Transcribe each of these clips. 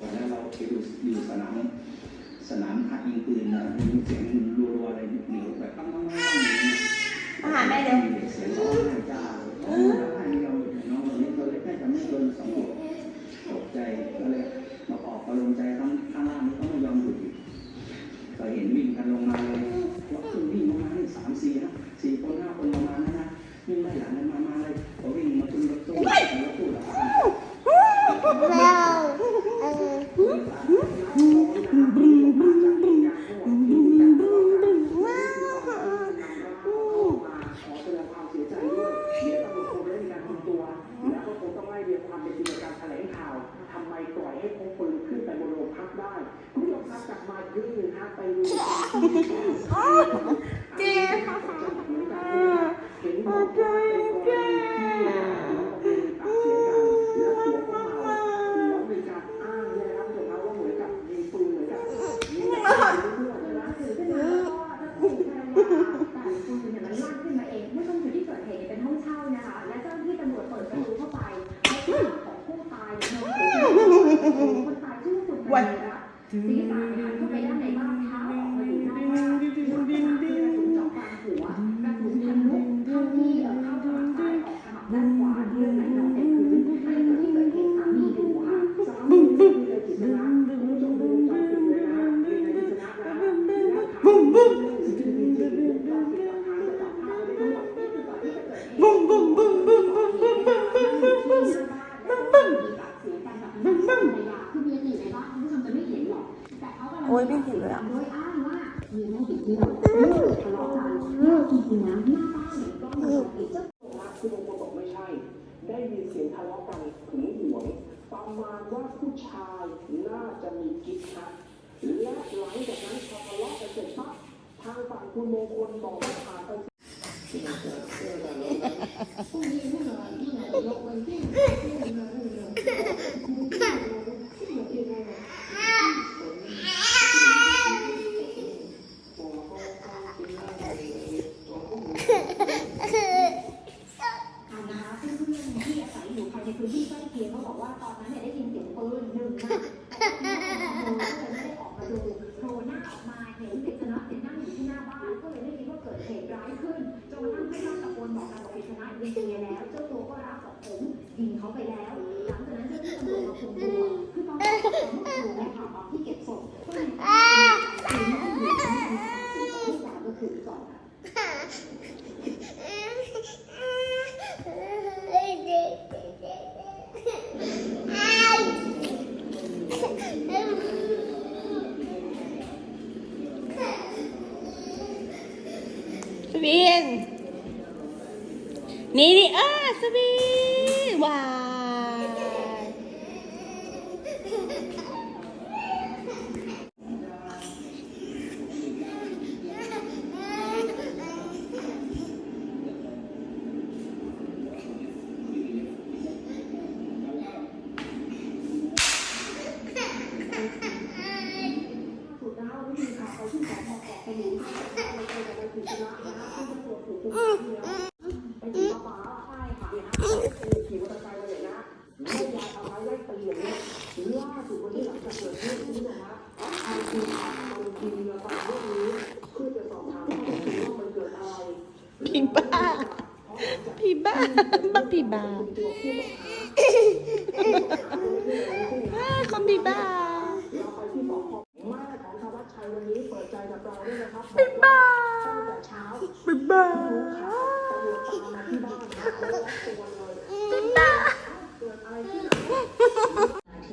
วันนั้นเราไปดูอยู่สนามสนามหัดยิงปืนนะได้ยินเสียงรัวๆอะไรเหนียวแบบปั้งปั้งปั้งอย่างเงี้ยมาหาแม่เร็วเสียงร้องไห้จ้าร้องไห้ไม่ยอมหยุดน้องคนนี้ตัวเล็กน่าจะไม่เกินสองขวบตกใจก็เลยมาปลอบประโลมใจข้างข้างล่างนี่เขาไม่ยอมหยุดอีกก็เห็นวิ่งกันลงมาเลยรถขึ้นวิ่งประมาณสามสี่นะ do เนี่ยก็มีติดเจ้าคุณบางคนบอกไม่ใช่ ได้ยินเสียงทะเลาะกันหึงหวงประมาณว่าผู้ชายน่าจะมีกิ๊กครับและหลังจากนั้นพอทะเลาะกันเสร็จปั๊บทางฝั่งคุณมงคลบอกว่าผ่านไป ค่ะนะคะซึ่งเพื่อนที่อาศัยอยู่ภาย ในพื้นที่ใกล้เคียงเขาบอกว่าตอนนั้นเนี่ยได้ยินเสียงปืนหนึ่งนัดแต่ก็ไม่ได้ออกมาดูโผล่หน้าออกมาเห็นกฤษณะเนี่ยนั่งอยู่ที่หน้าบ้านก็เลยได้คิดว่าเกิดเหตุร้ายขึ้นจนกระทั่งเพื่อนบ้าตะโกนบอกกันบอกกฤษณะยิงเมียแล้ว เจ้าตัวก็รับบอกผมยิงเขาไปแล้วหลังจากนั้นเจ้าที่ตำรวจมาคุมตัวคือตอนแรกเขาไม่รู้นะคะตอนที่เก็บศพก็เลยคือไม่ได้อยู่ที่การตัดสินของผู้การก็คือก่อนค่ะ สบิน นี่นี่เออสบินว้าย สุดท้ายวิธีข่าวไปที่สพเกาะสมุยไปเจอกับนายกฤษณะนะซึ่งตำรวจถูกคุมตัวไปถึงป้าใช่ค่ะเนี่ยนะขี่มอเตอร์ไซค์มาเลยนะไม่ยายเอาไม้ไล่ตีอย่างนี้ ล่าสุดวันนี้หลังจากเกิดเรื่องนี้นะฮะทางทีมข่าวลงทีมาฟังเรื่องนี้เพื่อจะสอบถามว่ามันเกิดอะไรพี่บ้าพี่บ้าบ้าพี่บ้าตัวผู้ต้องหาอ้าคนพี่บ้าเราไปที่สพแ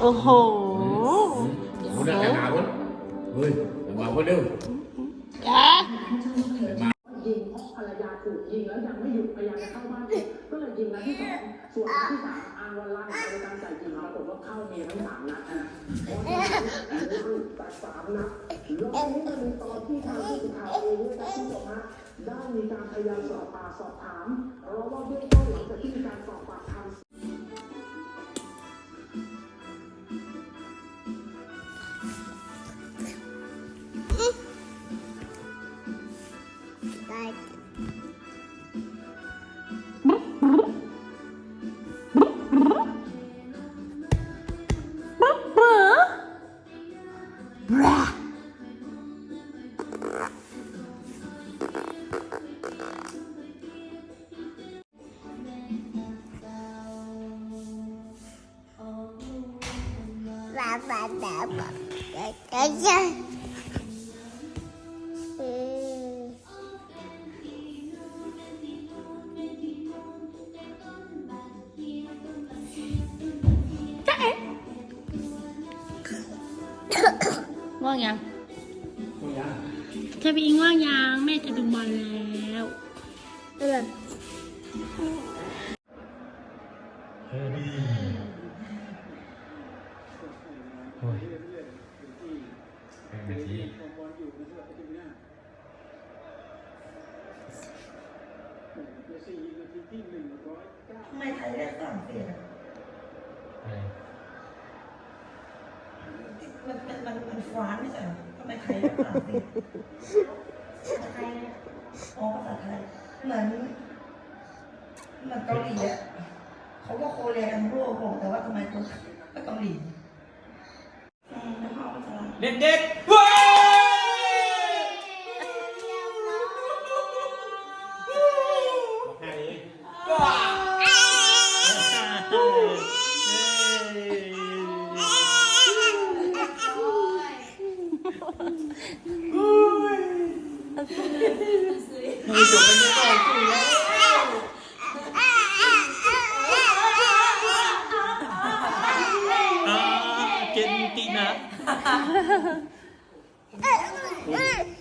โอ้โห Ủa đã cả nào hết Ui, đừng า Để mà เพราะภรรยาถูกยิงแล้วยังไม่หยุดพยายามจะเข้าบ้านองก็เลยยิงนัที่สองส่วนที่สามอางว่าลั่นในการใส่ยิงปรากฏว่าเข้าเมทั้งสามนัดนะเราว่าแต่สามนัดแล้วนี่นเป็นตอนที่ทางผู้สื่อข่าวเองนะครับคุณผู้ชมฮะได้มีการพยายามสอบปากสอบถามรอ bà bà bà bà cái cái gì ừ. ว่างยังเธอไปอิงว่าง ยแม่จะดูบอลแล้วเออเฮ้ยดีโอ้ยเป็นาทีทำไมไทยได้ฝรั่งเศสอะอะไรมันมันมันมันฟรานซ์ไม่ใช่เหรอทำไมไทยได้ฝรั่งเศสไทยอ๋อภาษาไทย เหมือนเหมือนเกาหลีอะเขาก็โคเรียกันทั่วโลกแต่ว่าทำไมคนไปเกาหลี เอ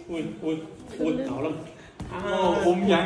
อุ้ยอุ้ยอุ้ยเอาแล้วอ้าวคุ้มยัง